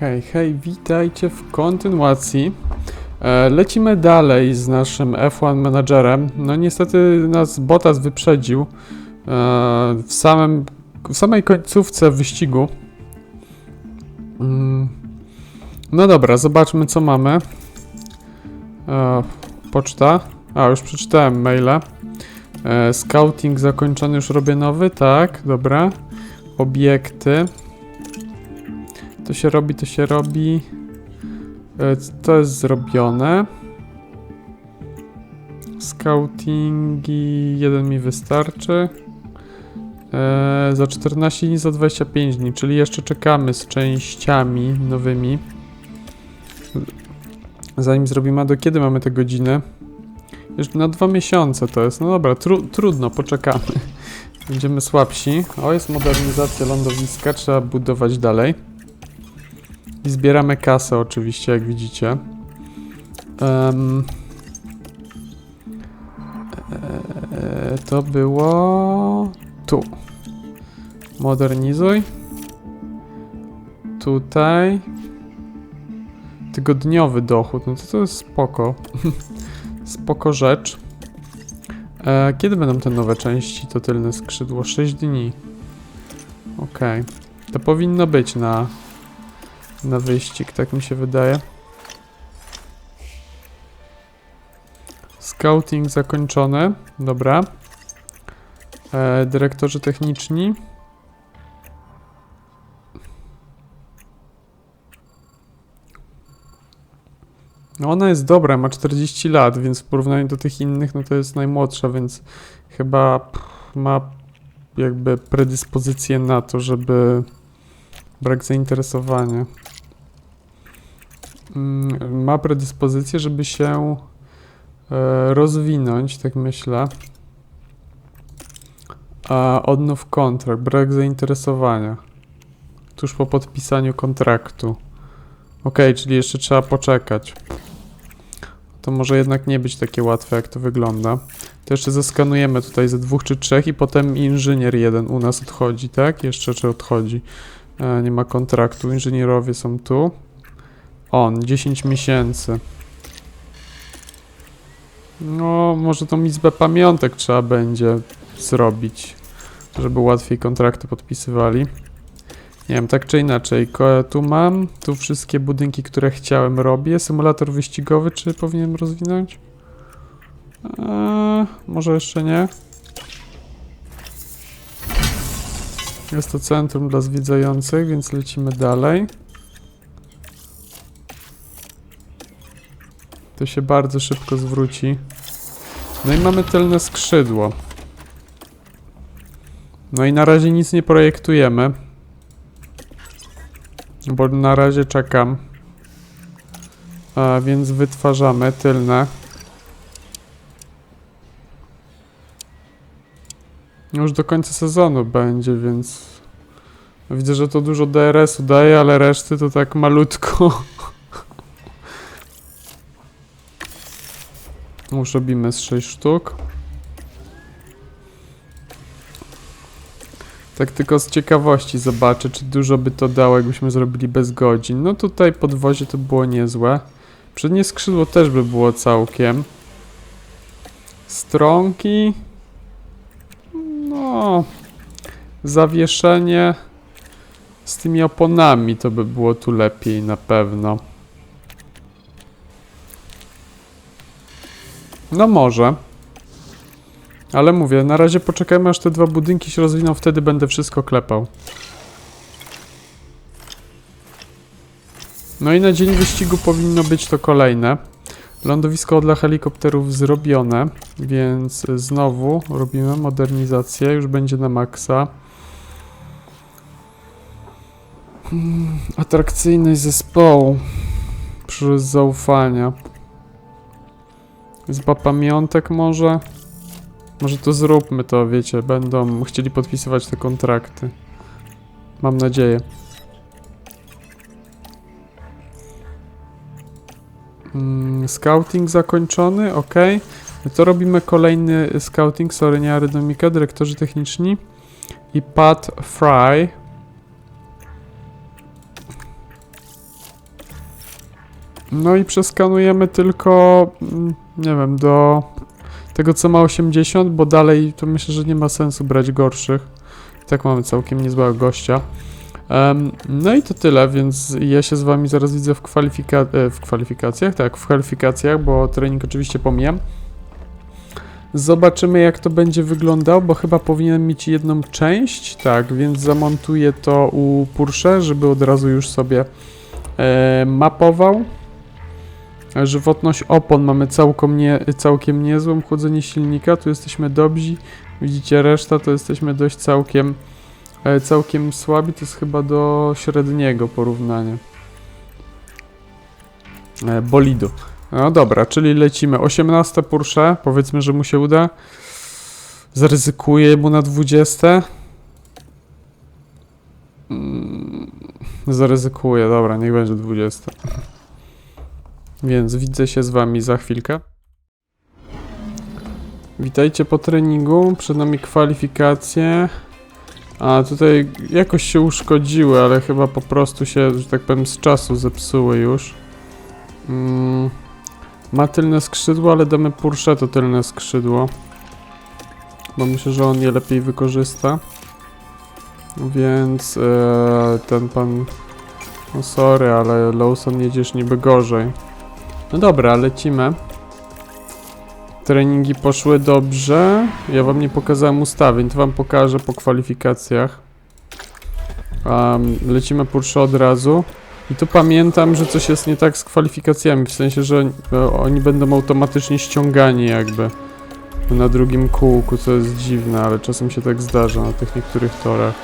Hej, hej, witajcie w kontynuacji. E, lecimy dalej z naszym F1 Managerem. No niestety nas Bottas wyprzedził e, w, samym, w samej końcówce wyścigu. Mm. No dobra, zobaczmy co mamy. E, poczta. A, już przeczytałem maile. Scouting zakończony, już robię nowy, tak, dobra. Obiekty. To się robi, to się robi. E, To jest zrobione. Scoutingi, jeden mi wystarczy. E, za 14 dni, za 25 dni, czyli jeszcze czekamy z częściami nowymi. Zanim zrobimy, a do kiedy mamy te godziny? Jeszcze na dwa miesiące to jest. No dobra, tru, trudno, poczekamy. Będziemy słabsi. O, jest modernizacja lądowiska, trzeba budować dalej. I zbieramy kasę oczywiście, jak widzicie. Em, e, to było tu. Modernizuj. Tutaj. Tygodniowy dochód, no to to jest spoko. spoko rzecz. E, kiedy będą te nowe części? To tylne skrzydło. 6 dni. Okej. To powinno być na na wyścig, tak mi się wydaje. Scouting zakończony, dobra. E, dyrektorzy techniczni. No ona jest dobra, ma 40 lat, więc w porównaniu do tych innych, no to jest najmłodsza, więc chyba pff, ma jakby predyspozycję na to, żeby brak zainteresowania ma predyspozycję, żeby się e, rozwinąć, tak myślę. A odnów kontrakt, brak zainteresowania. Tuż po podpisaniu kontraktu. Ok, czyli jeszcze trzeba poczekać. To może jednak nie być takie łatwe, jak to wygląda. To jeszcze zeskanujemy tutaj ze dwóch czy trzech i potem inżynier jeden u nas odchodzi, tak? Jeszcze czy odchodzi? E, nie ma kontraktu, inżynierowie są tu. On, 10 miesięcy. No, może tą izbę pamiątek trzeba będzie zrobić, żeby łatwiej kontrakty podpisywali. Nie wiem, tak czy inaczej, tu mam, tu wszystkie budynki, które chciałem robię. Symulator wyścigowy, czy powinienem rozwinąć? Eee, może jeszcze nie. Jest to centrum dla zwiedzających, więc lecimy dalej. To się bardzo szybko zwróci. No i mamy tylne skrzydło. No i na razie nic nie projektujemy. Bo na razie czekam. A więc wytwarzamy tylne. Już do końca sezonu będzie, więc widzę, że to dużo DRS-u daje, ale reszty to tak malutko. Już robimy z 6 sztuk. Tak tylko z ciekawości zobaczę, czy dużo by to dało, jakbyśmy zrobili bez godzin. No tutaj podwozie to było niezłe. Przednie skrzydło też by było całkiem. Stronki. No. Zawieszenie z tymi oponami to by było tu lepiej na pewno. No może. Ale mówię, na razie poczekajmy aż te dwa budynki się rozwiną, wtedy będę wszystko klepał. No i na dzień wyścigu powinno być to kolejne. Lądowisko dla helikopterów zrobione, więc znowu robimy modernizację, już będzie na maksa. Hmm, atrakcyjność zespołu. Przez zaufania. Zba pamiątek może? Może to zróbmy to, wiecie, będą chcieli podpisywać te kontrakty. Mam nadzieję. Mm, scouting zakończony, ok. To robimy kolejny scouting, sorry, nie dyrektorzy techniczni. I Pat Fry. No i przeskanujemy tylko, mm, nie wiem, do tego co ma 80, bo dalej to myślę, że nie ma sensu brać gorszych. Tak mamy całkiem niezłego gościa. Em, no i to tyle, więc ja się z wami zaraz widzę w, kwalifika e, w kwalifikacjach, tak, w kwalifikacjach, bo trening oczywiście pomijam. Zobaczymy jak to będzie wyglądał, bo chyba powinien mieć jedną część, tak, więc zamontuję to u Porsche, żeby od razu już sobie e, mapował. Żywotność opon mamy całkiem, nie, całkiem niezłą, chłodzenie silnika, tu jesteśmy dobrzy, widzicie reszta to jesteśmy dość całkiem, e, całkiem słabi, to jest chyba do średniego porównania. E, bolidu. No dobra, czyli lecimy. 18 Porsche, powiedzmy, że mu się uda. Zaryzykuję mu na 20. Mm, Zaryzykuję, dobra, niech będzie 20. Więc widzę się z wami za chwilkę. Witajcie po treningu, przed nami kwalifikacje. A tutaj jakoś się uszkodziły, ale chyba po prostu się, że tak powiem, z czasu zepsuły już. Mm, ma tylne skrzydło, ale damy Porsche to tylne skrzydło. Bo myślę, że on je lepiej wykorzysta. Więc e, ten pan... No sorry, ale Lawson jedziesz niby gorzej. No dobra, lecimy. Treningi poszły dobrze. Ja wam nie pokazałem ustawień, to wam pokażę po kwalifikacjach. Um, lecimy Porsche od razu. I tu pamiętam, że coś jest nie tak z kwalifikacjami, w sensie, że e, oni będą automatycznie ściągani jakby na drugim kółku, co jest dziwne, ale czasem się tak zdarza na tych niektórych torach.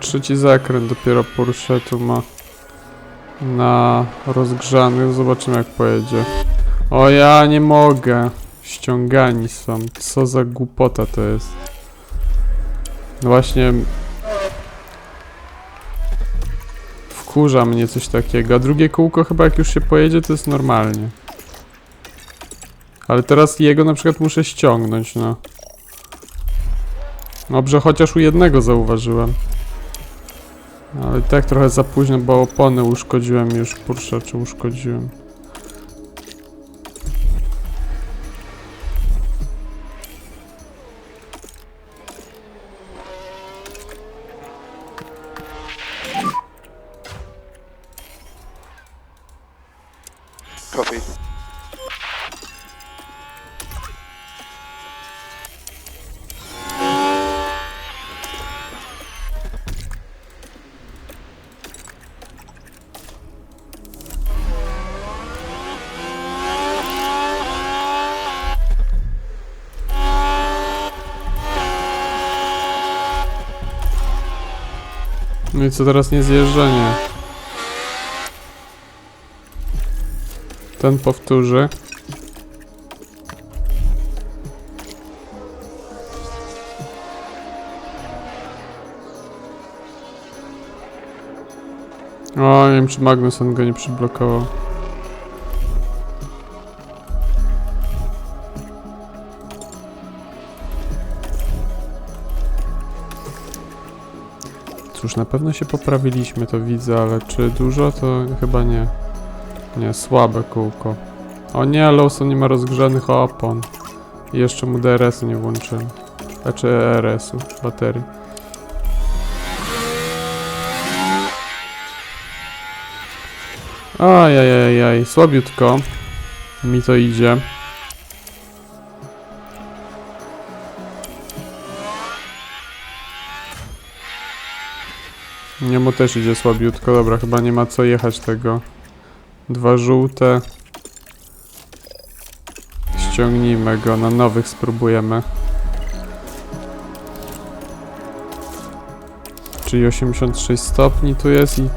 Trzeci zakręt dopiero Porsche ma na rozgrzanych. Zobaczymy jak pojedzie. O ja nie mogę. Ściągani są. Co za głupota to jest. No właśnie. Wkurza mnie coś takiego. A drugie kółko chyba jak już się pojedzie to jest normalnie. Ale teraz jego na przykład muszę ściągnąć, no. Dobrze, chociaż u jednego zauważyłem. Ale i tak trochę za późno, bo opony uszkodziłem już. Porsche, czy uszkodziłem? Copy. No i co teraz nie zjeżdżenie? Ten powtórzy. O, nie wiem czy Magnuson go nie przyblokował. Cóż, na pewno się poprawiliśmy, to widzę, ale czy dużo, to chyba nie. Nie, słabe kółko. O nie, Lawson nie ma rozgrzanych opon. I jeszcze mu DRS-u nie włączyłem. Znaczy ERS-u, baterii. Ajajajaj, słabiutko. Mi to idzie. Nie mu też idzie słabiutko. Dobra, chyba nie ma co jechać tego. Dwa żółte. Ściągnijmy go, na nowych spróbujemy. Czyli 86 stopni tu jest i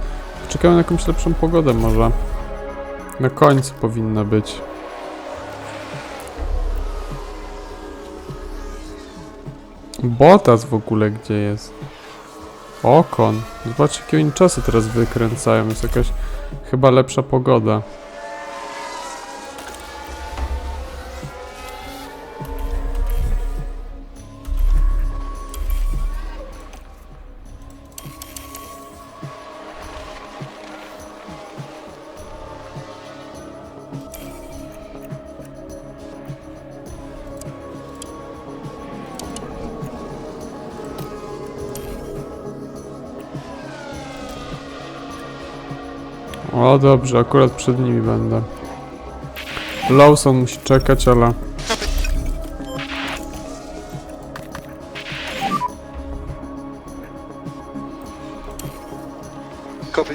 czekamy na jakąś lepszą pogodę może. Na końcu powinna być. Botas w ogóle gdzie jest? Okon. Zobacz jakie oni czasy teraz wykręcają. Jest jakaś chyba lepsza pogoda. O dobrze, akurat przed nimi będę. Lawson musi czekać, ale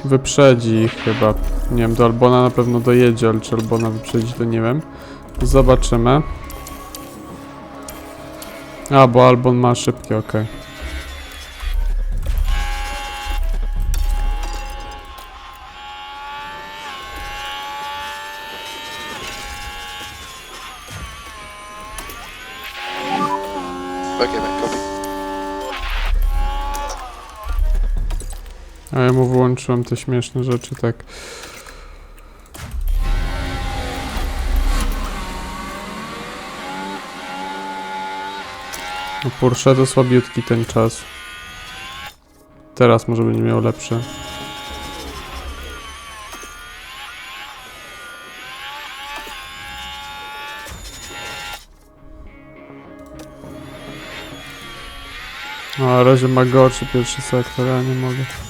wyprzedzi ich chyba. Nie wiem, do Albona na pewno dojedzie, ale czy Albona wyprzedzi, to nie wiem. Zobaczymy. A, bo Albon ma szybkie, okej. Okay, wyłączyłem te śmieszne rzeczy, tak. No Porsche to słabiutki ten czas. Teraz może będzie miał lepszy. No, na razie ma gorszy pierwszy sektor, ja nie mogę.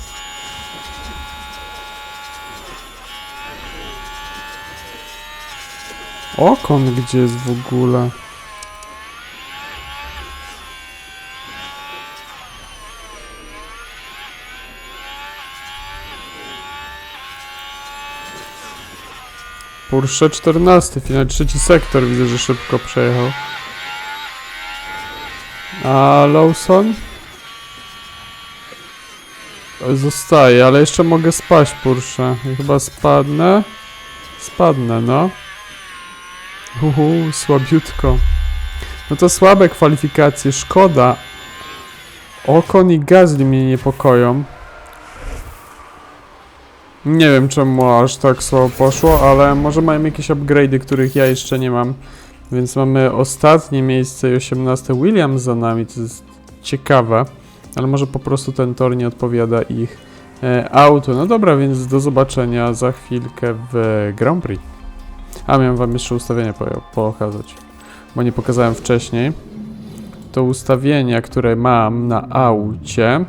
Okon gdzie jest w ogóle? Porsche 14, finał trzeci sektor, widzę, że szybko przejechał. A Lawson? Zostaje, ale jeszcze mogę spaść Porsche. Chyba spadnę. Spadnę, no. Uhu, słabiutko. No to słabe kwalifikacje, szkoda. Okon i Gasly mnie niepokoją. Nie wiem czemu aż tak słabo poszło, ale może mają jakieś upgrade'y, których ja jeszcze nie mam. Więc mamy ostatnie miejsce i 18 Williams za nami, to jest ciekawe. Ale może po prostu ten tor nie odpowiada ich e, auto. No dobra, więc do zobaczenia za chwilkę w Grand Prix. A, miałem wam jeszcze ustawienia po, pokazać, bo nie pokazałem wcześniej. To ustawienia, które mam na aucie,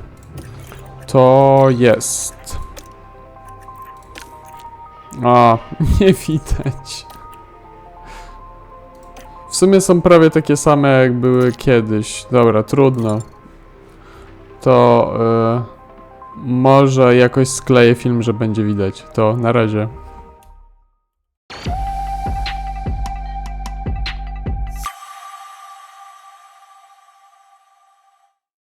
to jest... A, nie widać. W sumie są prawie takie same, jak były kiedyś. Dobra, trudno. To... y, może jakoś skleję film, że będzie widać. To na razie.